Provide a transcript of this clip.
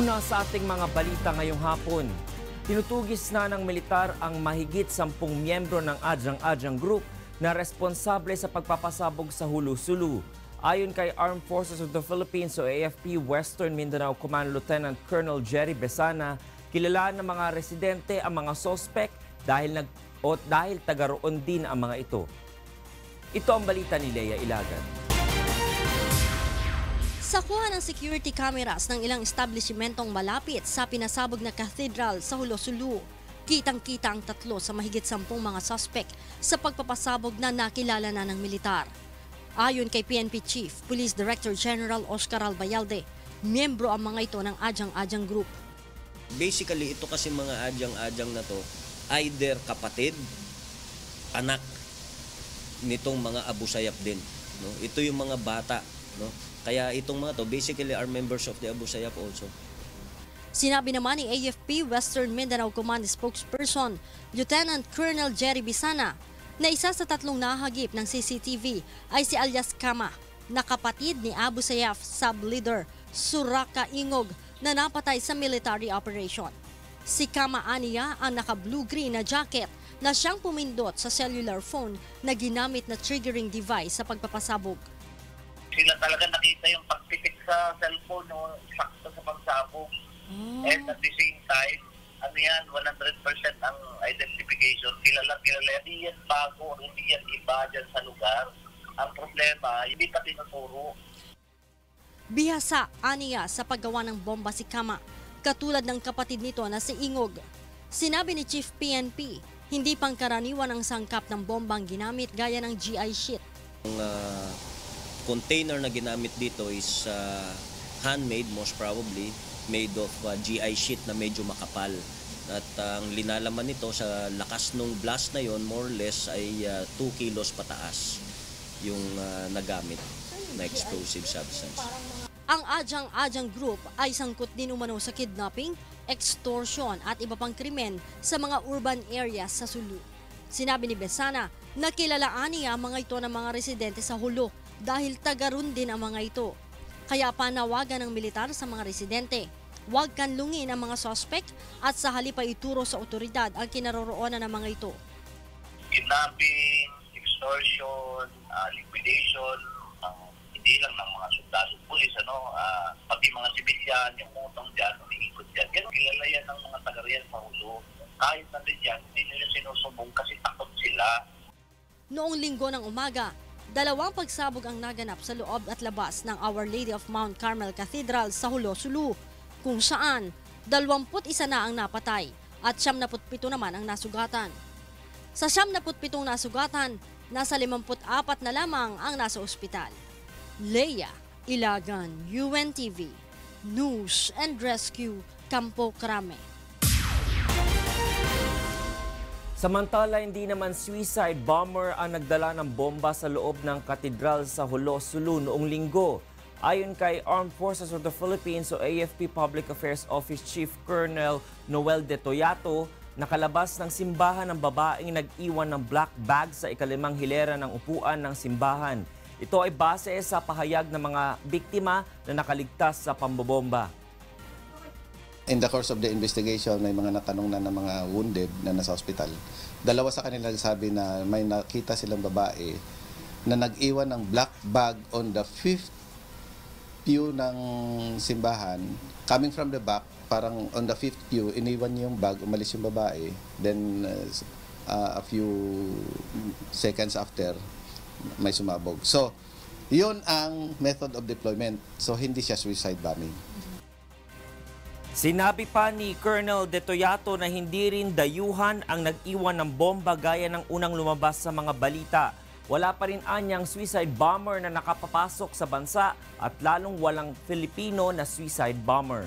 Una sa ating mga balita ngayong hapon, tinutugis na ng militar ang mahigit sampung miyembro ng Adyang-Adyang Group na responsable sa pagpapasabog sa Hulu-Sulu. Ayon kay Armed Forces of the Philippines o AFP Western Mindanao Command Lieutenant Colonel Jerry Besana, kilala ng mga residente ang mga sospek dahil nag o dahil taga roon din ang mga ito. Ito ang balita ni Leia Ilagan. Sa kuha ng security cameras ng ilang establishmentong malapit sa pinasabog na cathedral sa Hulosulu, kitang-kita ang tatlo sa mahigit sampung mga suspect sa pagpapasabog na nakilala na ng militar. Ayon kay PNP Chief, Police Director General Oscar Albayalde, miyembro ang mga ito ng Adyang-Adyang Group. Basically, ito kasi mga adyang-adyang na to, either kapatid, anak nitong mga Abu Sayyaf din. No? Ito yung mga bata. No? Kaya itong mga to, basically are members of the Abu Sayyaf also. Sinabi naman ni AFP Western Mindanao Command spokesperson, Lieutenant Colonel Jerry Bisana, na isa sa tatlong nahagip ng CCTV ay si alias Kama, na kapatid ni Abu Sayyaf sub-leader Suraka Ingog na napatay sa military operation. Si Kama Aniya ang naka-blue-green na jacket na siyang pumindot sa cellular phone na ginamit na triggering device sa pagpapasabog. Talaga nakita yung pagpipit sa cellphone no, sakto sa pagsabog. And at the same time, ano yan, 100% ang identification. Kilala, kilala. Hindi yan bago, hindi yan iba dyan sa lugar. Ang problema, hindi pa tinuturo. Bihasa aniya sa paggawa ng bomba si Kama, katulad ng kapatid nito na si Ingog. Sinabi ni Chief PNP, hindi pangkaraniwan ang sangkap ng bombang ginamit gaya ng GI sheet. Ang ah, container na ginamit dito is ah, handmade, most probably, made of ah, GI sheet na medyo makapal. At ah, ang linalaman nito sa lakas ng blast na yon more or less ay 2 kilos pataas yung ah, nagamit na explosive substance. Ang Adyang-Adyang Group ay sangkot din umano sa kidnapping, extortion at iba pang krimen sa mga urban areas sa Sulu. Sinabi ni Besana na kilalaan niya ang mga ito ng mga residente sa Hulo dahil tagarun din ang mga ito. Kaya panawagan ng militar sa mga residente, huwag kanlungin ang mga sospek at sa halip ay ituro sa otoridad ang kinaroroonan ng mga ito. Kidnapping, extortion, ah, liquidation, ang hindi lang ng mga sundalo, pulis, ano, ah, pati mga sibilyan, yung utang dyan, umiikot dyan. Ganun, kilala yan ng mga taga-riyan sa ulo. Kahit nandun dyan, hindi nila sinusubong kasi takot sila. Noong linggo ng umaga, dalawang pagsabog ang naganap sa loob at labas ng Our Lady of Mount Carmel Cathedral sa Hulo, Sulu, kung saan 21 na ang napatay at 77 naman ang nasugatan. Sa 77 nasugatan, nasa 54 na lamang ang nasa ospital. Leia Ilagan, UNTV, News and Rescue, Campo Crame. Samantala, hindi naman suicide bomber ang nagdala ng bomba sa loob ng katedral sa Hulo, Sulu noong linggo. Ayon kay Armed Forces of the Philippines o AFP Public Affairs Office Chief Colonel Noel De Toyato, nakalabas ng simbahan ng babaeng nag-iwan ng black bag sa ikalimang hilera ng upuan ng simbahan. Ito ay base sa pahayag ng mga biktima na nakaligtas sa pambobomba. In the course of the investigation, may mga natanong na ng mga wounded na nasa hospital. Dalawa sa kanila nagsabi na may nakita silang babae na nag-iwan ng black bag on the fifth pew ng simbahan. Coming from the back, parang on the fifth pew, iniwan niya yung bag, umalis yung babae. Then, uh, a few seconds after, may sumabog. So, yun ang method of deployment. So, hindi siya suicide bombing. Sinabi pa ni Colonel De Toyato na hindi rin dayuhan ang nag-iwan ng bomba gaya ng unang lumabas sa mga balita. Wala pa rin anyang suicide bomber na nakapapasok sa bansa at lalong walang Filipino na suicide bomber.